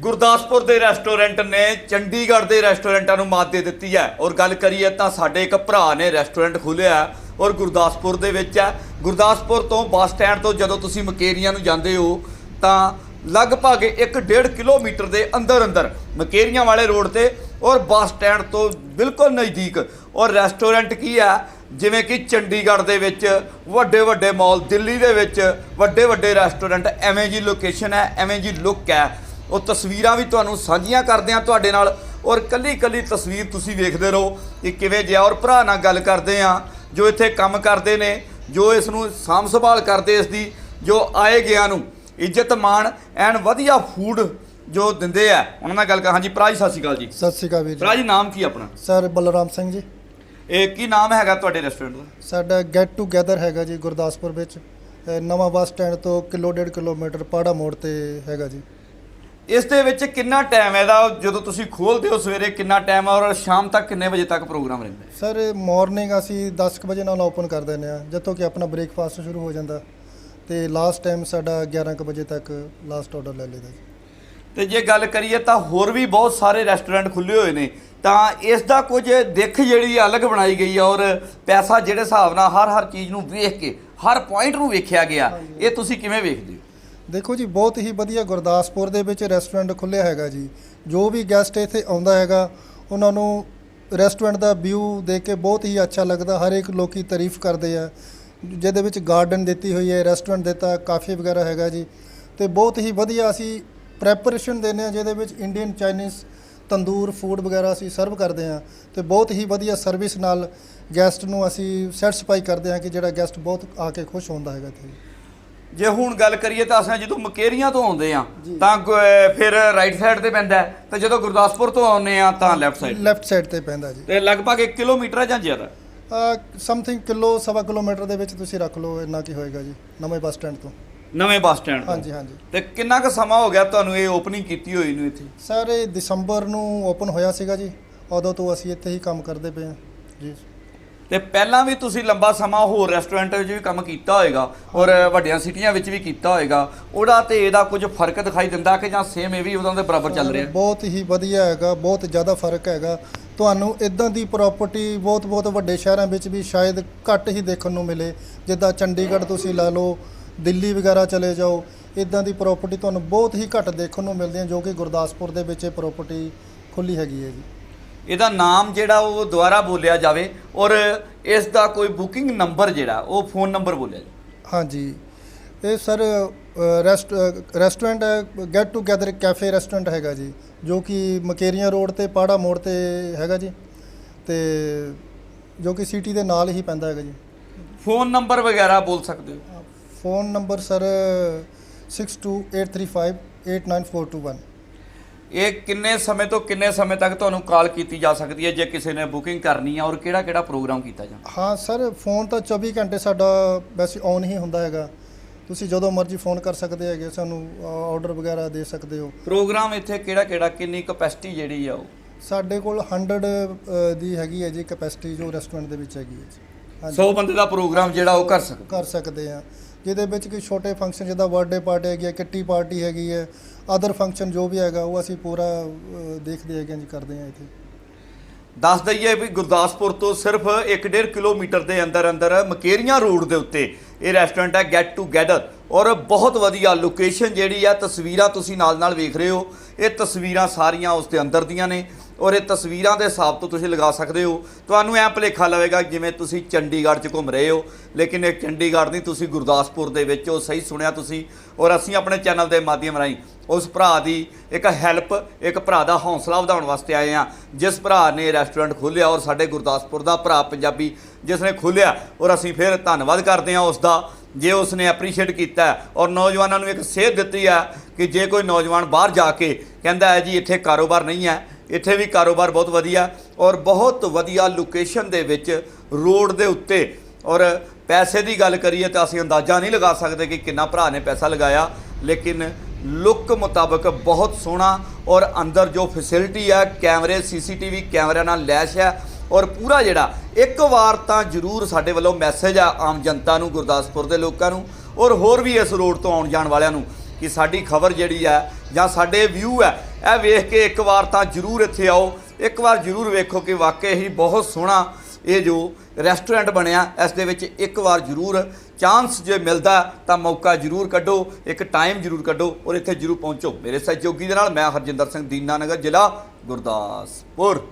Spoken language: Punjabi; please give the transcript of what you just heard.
ਗੁਰਦਾਸਪੁਰ ਦੇ ਰੈਸਟੋਰੈਂਟ ਨੇ ਚੰਡੀਗੜ੍ਹ ਦੇ ਰੈਸਟੋਰੈਂਟਾਂ ਨੂੰ ਮਾਤ ਦੇ ਦਿੱਤੀ ਹੈ। ਔਰ ਗੱਲ ਕਰੀਏ ਤਾਂ ਸਾਡੇ ਇੱਕ ਭਰਾ ਨੇ ਰੈਸਟੋਰੈਂਟ ਖੋਲ੍ਹਿਆ ਔਰ ਗੁਰਦਾਸਪੁਰ ਦੇ ਵਿੱਚ ਹੈ। ਗੁਰਦਾਸਪੁਰ ਤੋਂ ਬੱਸ ਸਟੈਂਡ ਤੋਂ ਜਦੋਂ ਤੁਸੀਂ ਮਕੇਰੀਆਂ ਨੂੰ ਜਾਂਦੇ ਹੋ, ਤਾਂ ਲਗਭਗ 1.5 ਕਿਲੋਮੀਟਰ ਦੇ ਅੰਦਰ ਅੰਦਰ ਮਕੇਰੀਆਂ ਵਾਲੇ ਰੋਡ ਤੇ ਔਰ ਬੱਸ ਸਟੈਂਡ ਤੋਂ ਬਿਲਕੁਲ ਨਜ਼ਦੀਕ। ਔਰ ਰੈਸਟੋਰੈਂਟ ਕੀ ਹੈ? ਜਿਵੇਂ ਕਿ ਚੰਡੀਗੜ੍ਹ ਦੇ ਵਿੱਚ ਵੱਡੇ ਵੱਡੇ ਮਾਲ, ਦਿੱਲੀ ਦੇ ਵਿੱਚ ਵੱਡੇ ਵੱਡੇ ਰੈਸਟੋਰੈਂਟ, ਐਵੇਂ ਜੀ ਲੋਕੇਸ਼ਨ ਹੈ, ਐਵੇਂ ਜੀ ਲੁੱਕ ਹੈ। ਉਹ ਤਸਵੀਰਾਂ ਵੀ ਤੁਹਾਨੂੰ ਸਾਂਝੀਆਂ ਕਰਦੇ ਆ ਤੁਹਾਡੇ ਨਾਲ। ਔਰ ਕੱਲੀ ਕੱਲੀ ਤਸਵੀਰ ਤੁਸੀਂ ਵੇਖਦੇ ਰਹੋ ਕਿ ਕਿਵੇਂ ਜਿਆ ਔਰ ਭਰਾ ਨਾਲ ਗੱਲ ਕਰਦੇ ਆ ਜੋ ਇੱਥੇ ਕੰਮ ਕਰਦੇ ਨੇ ਜੋ ਇਸ ਨੂੰ ਸਾਂਭ ਸੰਭਾਲ ਕਰਦੇ ਇਸ ਦੀ ਜੋ ਆਏ ਗਿਆ ਨੂੰ। ਇੱਜ਼ਤ ਮਾਣ ਐਨ ਵਧੀਆ ਫੂਡ ਜੋ ਦਿੰਦੇ ਆ। ਉਹਨਾਂ ਨਾਲ ਗੱਲ ਕਰ ਹਾਂਜੀ ਭਰਾ ਜੀ ਸਤਿ ਸ਼੍ਰੀ ਅਕਾਲ ਜੀ। ਸਤਿ ਸ਼੍ਰੀ ਅਕਾਲ ਵੀਰ ਭਰਾ ਜੀ ਨਾਮ ਕੀ ਆਪਣਾ? ਸਰ ਬਲਰਾਮ ਸਿੰਘ ਜੀ। ਇਹ ਕੀ ਨਾਮ ਹੈਗਾ ਤੁਹਾਡੇ ਰੈਸਟੋਰੈਂਟ ਦਾ? ਸਾਡਾ ਗੈਟ ਟੂਗੇਦਰ ਹੈਗਾ ਜੀ ਗੁਰਦਾਸਪੁਰ ਵਿੱਚ। ਨਵਾਂ ਬੱਸ ਸਟੈਂਡ ਤੋਂ ਕਿਲੋ ਡੇਢ ਕਿਲੋਮੀਟਰ ਪਾੜਾ ਮੋੜ ਤੇ ਹੈਗਾ ਜੀ। ਇਸ ਦੇ ਵਿੱਚ ਕਿੰਨਾ ਟਾਈਮ ਹੈ ਇਹਦਾ? ਜਦੋਂ ਤੁਸੀਂ ਖੋਲਦੇ ਹੋ ਸਵੇਰੇ ਕਿੰਨਾ ਟਾਈਮ ਹੈ ਔਰ ਸ਼ਾਮ ਤੱਕ ਕਿੰਨੇ ਵਜੇ ਤੱਕ ਪ੍ਰੋਗਰਾਮ ਰਹਿੰਦਾ ਹੈ? ਸਰ ਮਾਰਨਿੰਗ ਅਸੀਂ 10 ਕੁ ਵਜੇ ਨਾਲ ਓਪਨ ਕਰ ਦਿੰਦੇ ਆ ਜਿੱਥੋਂ ਕਿ ਆਪਣਾ ਬ੍ਰੇਕਫਾਸਟ ਸ਼ੁਰੂ ਹੋ ਜਾਂਦਾ ਤੇ ਲਾਸਟ ਟਾਈਮ ਸਾਡਾ 11 ਕੁ ਵਜੇ ਤੱਕ ਲਾਸਟ ਆਰਡਰ ਲੈ ਲਈਦਾ ਜੀ। ਤੇ ਜੇ ਗੱਲ ਕਰੀਏ ਤਾਂ ਹੋਰ ਵੀ ਬਹੁਤ ਸਾਰੇ ਰੈਸਟੋਰੈਂਟ ਖੁੱਲੇ ਹੋਏ ਨੇ ਤਾਂ ਇਸ ਦਾ ਕੁਝ ਦਿੱਖ ਜਿਹੜੀ ਅਲੱਗ ਬਣਾਈ ਗਈ ਹੈ ਔਰ ਪੈਸਾ ਜਿਹੜੇ ਹਿਸਾਬ ਨਾਲ ਹਰ ਹਰ ਚੀਜ਼ ਨੂੰ ਵੇਖ ਕੇ ਹਰ ਪੁਆਇੰਟ ਨੂੰ ਵੇਖਿਆ ਗਿਆ। ਇਹ ਤੁਸੀਂ ਕਿਵੇਂ ਵੇਖਦੇ ਹੋ? ਦੇਖੋ ਜੀ, ਬਹੁਤ ਹੀ ਵਧੀਆ ਗੁਰਦਾਸਪੁਰ ਦੇ ਵਿੱਚ ਰੈਸਟੋਰੈਂਟ ਖੁੱਲਿਆ ਹੈਗਾ ਜੀ। ਜੋ ਵੀ ਗੈਸਟ ਇੱਥੇ ਆਉਂਦਾ ਹੈਗਾ, ਉਹਨਾਂ ਨੂੰ ਰੈਸਟੋਰੈਂਟ ਦਾ ਵਿਊ ਦੇਖ ਕੇ ਬਹੁਤ ਹੀ ਅੱਛਾ ਲੱਗਦਾ। ਹਰ ਇੱਕ ਲੋਕੀ ਤਾਰੀਫ ਕਰਦੇ ਆ। ਜਿਹਦੇ ਵਿੱਚ ਗਾਰਡਨ ਦਿੱਤੀ ਹੋਈ ਹੈ ਰੈਸਟੋਰੈਂਟ ਦਿੱਤਾ ਕਾਫੀ ਵਗੈਰਾ ਹੈਗਾ ਜੀ। ਤੇ ਬਹੁਤ ਹੀ ਵਧੀਆ ਅਸੀਂ ਪ੍ਰੈਪਰੇਸ਼ਨ ਦਿੰਦੇ ਆ ਜਿਹਦੇ ਵਿੱਚ ਇੰਡੀਅਨ ਚਾਈਨੀਜ਼ ਤੰਦੂਰ ਫੂਡ ਵਗੈਰਾ ਅਸੀਂ ਸਰਵ ਕਰਦੇ ਆ ਤੇ ਬਹੁਤ ਹੀ ਵਧੀਆ ਸਰਵਿਸ ਨਾਲ ਗੈਸਟ ਨੂੰ ਅਸੀਂ ਸੈਟੀਸਫਾਈ ਕਰਦੇ ਆ ਕਿ ਜਿਹੜਾ ਗੈਸਟ ਬਹੁਤ ਆ ਕੇ ਖੁਸ਼ ਹੁੰਦਾ ਹੈਗਾ ਇੱਥੇ। ਜੇ ਹੁਣ ਗੱਲ ਕਰੀਏ ਤਾਂ ਅਸੀਂ ਜਦੋਂ ਮਕੇਰੀਆਂ ਤੋਂ ਆਉਂਦੇ ਆ। ਤਾਂ ਗ- ਫਿਰ ਰਾਈਟ ਸਾਈਡ ਤੇ ਪੈਂਦਾ ਹੈ, ਤੇ ਜਦੋਂ ਗੁਰਦਾਸਪੁਰ ਤੋਂ ਆਉਂਦੇ ਆ ਤਾਂ ਲੈਫਟ ਸਾਈਡ ਲੈਫਟ ਸਾਈਡ ਤੇ ਪੈਂਦਾ ਜੀ। ਤੇ ਲਗਭਗ 1 ਕਿਲੋਮੀਟਰ ਜਾਂ ਜ਼ਿਆਦਾ? ਸਮਥਿੰਗ ਕਿਲੋ ਸਵਾ ਕਿਲੋਮੀਟਰ ਦੇ ਵਿੱਚ ਤੁਸੀਂ ਰੱਖ ਲਓ ਇੰਨਾ ਕੀ ਹੋਏਗਾ ਜੀ ਨਵੇਂ ਬੱਸ ਸਟੈਂਡ ਤੋਂ। ਨਵੇਂ ਬੱਸ ਸਟੈਂਡ ਤੋਂ? ਹਾਂਜੀ ਹਾਂਜੀ। ਤੇ ਕਿੰਨਾ ਕੁ ਸਮਾਂ ਹੋ ਗਿਆ ਤੁਹਾਨੂੰ ਇਹ ਓਪਨਿੰਗ ਕੀਤੀ ਹੋਈ ਨੂੰ ਇੱਥੇ? ਸਰ ਇਹ ਦਸੰਬਰ ਨੂੰ ਓਪਨ ਹੋਇਆ ਸੀਗਾ ਜੀ। ਉਦੋਂ ਤੋਂ ਅਸੀਂ ਇੱਥੇ ਹੀ ਕੰਮ ਕਰਦੇ ਪਏ ਹਾਂ। ਜੀ। ਤੇ ਪਹਿਲਾਂ ਵੀ ਤੁਸੀਂ ਲੰਬਾ ਸਮਾਂ ਹੋਰ ਰੈਸਟੋਰੈਂਟ ਵਿੱਚ ਵੀ ਕੰਮ ਕੀਤਾ ਹੋਏਗਾ ਔਰ ਵੱਡੀਆਂ ਸਿਟੀਆਂ ਵਿੱਚ ਵੀ ਕੀਤਾ ਹੋਏਗਾ, ਉਹਦਾ ਤੇ ਇਹਦਾ ਕੁਝ ਫ਼ਰਕ ਦਿਖਾਈ ਦਿੰਦਾ ਕਿ ਜਾਂ ਸੇਮ ਇਹ ਵੀ ਉਹਨਾਂ ਦੇ ਬਰਾਬਰ ਚੱਲ ਰਿਹਾ? ਬਹੁਤ ਹੀ ਵਧੀਆ ਹੈਗਾ, ਬਹੁਤ ਜ਼ਿਆਦਾ ਫ਼ਰਕ ਹੈਗਾ। ਤੁਹਾਨੂੰ ਇਦਾਂ ਦੀ ਪ੍ਰਾਪਰਟੀ ਬਹੁਤ ਬਹੁਤ ਵੱਡੇ ਸ਼ਹਿਰਾਂ ਵਿੱਚ ਵੀ ਸ਼ਾਇਦ ਘੱਟ ਹੀ ਦੇਖਣ ਨੂੰ ਮਿਲੇ। ਜਿੱਦਾਂ ਚੰਡੀਗੜ੍ਹ ਤੁਸੀਂ ਲਾ ਲਓ, ਦਿੱਲੀ ਵਗੈਰਾ ਚਲੇ ਜਾਓ ਇਦਾਂ ਦੀ ਪ੍ਰਾਪਰਟੀ ਤੁਹਾਨੂੰ ਬਹੁਤ ਹੀ ਘੱਟ ਦੇਖਣ ਨੂੰ ਮਿਲਦੀ ਹੈ ਜੋ ਕਿ ਗੁਰਦਾਸਪੁਰ ਦੇ ਵਿੱਚ ਇਹ ਪ੍ਰਾਪਰਟੀ ਖੁੱਲੀ ਹੈਗੀ ਹੈ ਜੀ। ਇਹਦਾ ਨਾਮ ਜਿਹੜਾ ਉਹ ਦੁਬਾਰਾ ਬੋਲਿਆ ਜਾਵੇ ਔਰ ਇਸ ਦਾ ਕੋਈ ਬੁਕਿੰਗ ਨੰਬਰ ਜਿਹੜਾ ਉਹ ਫੋਨ ਨੰਬਰ ਬੋਲਿਆ ਜਾਵੇ। ਹਾਂਜੀ। ਇਹ sir rest restaurant get together cafe restaurant ਹੈਗਾ ਜੀ ਜੋ ਕਿ ਮਕੇਰੀਆਂ ਰੋਡ ਤੇ ਪਾੜਾ ਮੋੜ ਤੇ ਹੈਗਾ ਜੀ ਤੇ ਜੋ ਕਿ ਸਿਟੀ ਦੇ ਨਾਲ ਹੀ ਪੈਂਦਾ ਹੈਗਾ ਜੀ। ਫੋਨ ਨੰਬਰ ਵਗੈਰਾ ਬੋਲ ਸਕਦੇ ਹੋ? ਫੋਨ ਨੰਬਰ ਸਰ 6283589421 ਇਹ ਕਿੰਨੇ ਸਮੇਂ ਤੋਂ ਕਿੰਨੇ ਸਮੇਂ ਤੱਕ ਤੁਹਾਨੂੰ ਕਾਲ ਕੀਤੀ ਜਾ ਸਕਦੀ ਹੈ ਜੇ ਕਿਸੇ ਨੇ ਬੁਕਿੰਗ ਕਰਨੀ ਹੈ ਔਰ ਕਿਹੜਾ ਕਿਹੜਾ ਪ੍ਰੋਗਰਾਮ ਕੀਤਾ ਜਾਂਦਾ? ਹਾਂ ਸਰ ਫੋਨ ਤਾਂ 24 ਘੰਟੇ ਸਾਡਾ ਵੈਸੇ ਔਨ ਹੀ ਹੁੰਦਾ ਹੈਗਾ। ਤੁਸੀਂ ਜਦੋਂ ਮਰਜ਼ੀ ਫੋਨ ਕਰ ਸਕਦੇ ਹੈਗੇ ਸਾਨੂੰ ਆਰਡਰ ਵਗੈਰਾ ਦੇ ਸਕਦੇ ਹੋ। ਪ੍ਰੋਗਰਾਮ ਇੱਥੇ ਕਿਹੜਾ ਕਿਹੜਾ ਕਿੰਨੀ ਕਪੈਸਿਟੀ ਜਿਹੜੀ ਆ ਉਹ? ਸਾਡੇ ਕੋਲ 100 ਅ, ਦੀ ਹੈਗੀ ਹੈ ਜੀ ਕੈਪੈਸਿਟੀ ਜੋ ਰੈਸਟੋਰੈਂਟ ਦੇ ਵਿੱਚ ਹੈਗੀ ਹੈ ਜੀ। ਹਾਂਜੀ। 100 ਬੰਦੇ ਦਾ ਪ੍ਰੋਗਰਾਮ ਜਿਹੜਾ ਉਹ ਕਰ ਸਕਦੇ ਕਰ ਸਕਦੇ ਆ ਜਿਹਦੇ ਵਿੱਚ ਕਿ ਛੋਟੇ ਫੰਕਸ਼ਨ ਜਿੱਦਾਂ ਬਰਥਡੇ ਪਾਰਟੀ ਹੈਗੀ ਹੈ ਕਿੱਟੀ ਪਾਰਟੀ ਹੈਗੀ ਹੈ ਅਦਰ ਫੰਕਸ਼ਨ ਜੋ ਵੀ ਹੈਗਾ ਉਹ ਅਸੀਂ ਪੂਰਾ ਅ, ਦੇਖਦੇ ਹੈਗੇ ਹਾਂ ਜੀ ਕਰਦੇ ਹਾਂ ਇੱਥੇ। ਦੱਸ ਦਈਏ ਵੀ ਗੁਰਦਾਸਪੁਰ ਤੋਂ ਸਿਰਫ 1.5 ਕਿਲੋਮੀਟਰ ਦੇ ਅੰਦਰ ਅੰਦਰ ਮਕੇਰੀਆਂ ਰੋਡ ਦੇ ਉੱਤੇ ਇਹ ਰੈਸਟੋਰੈਂਟ ਹੈ ਗੈਟ ਟੂਗੇਦਰ ਔਰ ਬਹੁਤ ਵਧੀਆ ਲੋਕੇਸ਼ਨ ਜਿਹੜੀ ਆ ਤਸਵੀਰਾਂ ਤੁਸੀਂ ਨਾਲ ਨਾਲ ਵੇਖ ਰਹੇ ਹੋ। ਇਹ ਤਸਵੀਰਾਂ ਸਾਰੀਆਂ ਉਸ ਦੇ ਅੰਦਰ ਦੀਆਂ ਨੇ। ਔਰ ਇਹ ਤਸਵੀਰਾਂ ਦੇ ਹਿਸਾਬ ਤੋਂ ਤੁਸੀਂ ਲਗਾ ਸਕਦੇ ਹੋ। ਤੁਹਾਨੂੰ ਐ ਭੁਲੇਖਾ ਲਵੇਗਾ ਜਿਵੇਂ ਤੁਸੀਂ ਚੰਡੀਗੜ੍ਹ 'ਚ ਘੁੰਮ ਰਹੇ ਹੋ, ਲੇਕਿਨ ਇਹ ਚੰਡੀਗੜ੍ਹ ਨਹੀਂ, ਤੁਸੀਂ ਗੁਰਦਾਸਪੁਰ ਦੇ ਵਿੱਚ ਉਹ ਸਹੀ ਸੁਣਿਆ ਤੁਸੀਂ। ਔਰ ਅਸੀਂ ਆਪਣੇ ਚੈਨਲ ਦੇ ਮਾਧਿਅਮ ਰਾਹੀਂ ਉਸ ਭਰਾ ਦੀ ਇੱਕ ਹੈਲਪ, ਇੱਕ ਭਰਾ ਦਾ ਹੌਸਲਾ ਵਧਾਉਣ ਵਾਸਤੇ ਆਏ ਆ ਜਿਸ ਭਰਾ ਨੇ ਰੈਸਟੋਰੈਂਟ ਖੋਲ੍ਹਿਆ ਔਰ ਸਾਡੇ ਗੁਰਦਾਸਪੁਰ ਦਾ ਭਰਾ ਪੰਜਾਬੀ ਜਿਸ ਨੇ ਖੋਲ੍ਹਿਆ, ਔਰ ਅਸੀਂ ਫਿਰ ਧੰਨਵਾਦ ਕਰਦੇ ਹਾਂ ਉਸ ਦਾ। ਜੇ ਉਸ ਨੇ ਐਪਰੀਸ਼ੀਏਟ ਕੀਤਾ ਔਰ ਨੌਜਵਾਨਾਂ ਨੂੰ ਇੱਕ ਸੇਧ ਦਿੱਤੀ ਹੈ ਕਿ ਜੇ ਕੋਈ ਨੌਜਵਾਨ ਬਾਹਰ ਜਾ ਕੇ ਕਹਿੰਦਾ ਹੈ ਜੀ, ਇੱਥੇ ਕਾਰੋਬਾਰ ਨਹੀਂ ਹੈ ਇੱਥੇ ਵੀ ਕਾਰੋਬਾਰ ਬਹੁਤ ਵਧੀਆ ਔਰ ਬਹੁਤ ਵਧੀਆ ਲੋਕੇਸ਼ਨ ਦੇ ਵਿੱਚ ਰੋਡ ਦੇ ਉੱਤੇ ਔਰ ਪੈਸੇ ਦੀ ਗੱਲ ਕਰੀਏ ਤਾਂ ਅਸੀਂ ਅੰਦਾਜ਼ਾ ਨਹੀਂ ਲਗਾ ਸਕਦੇ ਕਿ ਕਿੰਨਾ ਭਰਾ ਨੇ ਪੈਸਾ ਲਗਾਇਆ, ਲੇਕਿਨ ਲੁੱਕ ਮੁਤਾਬਕ ਬਹੁਤ ਸੋਹਣਾ ਔਰ ਅੰਦਰ ਜੋ ਫੈਸਿਲਿਟੀ ਹੈ, ਕੈਮਰੇ ਸੀਸੀਟੀਵੀ ਕੈਮਰਿਆਂ ਨਾਲ ਲੈਸ਼ ਹੈ ਔਰ ਪੂਰਾ ਜਿਹੜਾ ਇੱਕ ਵਾਰ ਤਾਂ ਜ਼ਰੂਰ ਸਾਡੇ ਵੱਲੋਂ ਮੈਸੇਜ ਆ ਆਮ ਜਨਤਾ ਨੂੰ, ਗੁਰਦਾਸਪੁਰ ਦੇ ਲੋਕਾਂ ਨੂੰ ਔਰ ਹੋਰ ਵੀ ਇਸ ਰੋਡ ਤੋਂ ਆਉਣ ਜਾਣ ਵਾਲਿਆਂ ਨੂੰ ਕਿ ਸਾਡੀ ਖਬਰ ਜਿਹੜੀ ਹੈ ਜਾਂ ਸਾਡੇ ਵਿਊ ਹੈ, ਇਹ ਵੇਖ ਕੇ ਇੱਕ ਵਾਰ ਤਾਂ ਜ਼ਰੂਰ ਇੱਥੇ ਆਓ, ਇੱਕ ਵਾਰ ਜ਼ਰੂਰ ਵੇਖੋ ਕਿ ਵਾਕਈ ਹੀ ਬਹੁਤ ਸੋਹਣਾ ਇਹ ਜੋ ਰੈਸਟੋਰੈਂਟ ਬਣਿਆ, ਇਸ ਦੇ ਵਿੱਚ ਇੱਕ ਵਾਰ ਜ਼ਰੂਰ ਚਾਂਸ ਜੇ ਮਿਲਦਾ ਤਾਂ ਮੌਕਾ ਜ਼ਰੂਰ ਕੱਢੋ, ਇੱਕ ਟਾਈਮ ਜ਼ਰੂਰ ਕੱਢੋ ਔਰ ਇੱਥੇ ਜ਼ਰੂਰ ਪਹੁੰਚੋ। ਮੇਰੇ ਸਹਿਯੋਗੀ ਦੇ ਨਾਲ ਮੈਂ ਹਰਜਿੰਦਰ ਸਿੰਘ ਦੀਨਾਨਗਰ ਜ਼ਿਲ੍ਹਾ ਗੁਰਦਾਸਪੁਰ।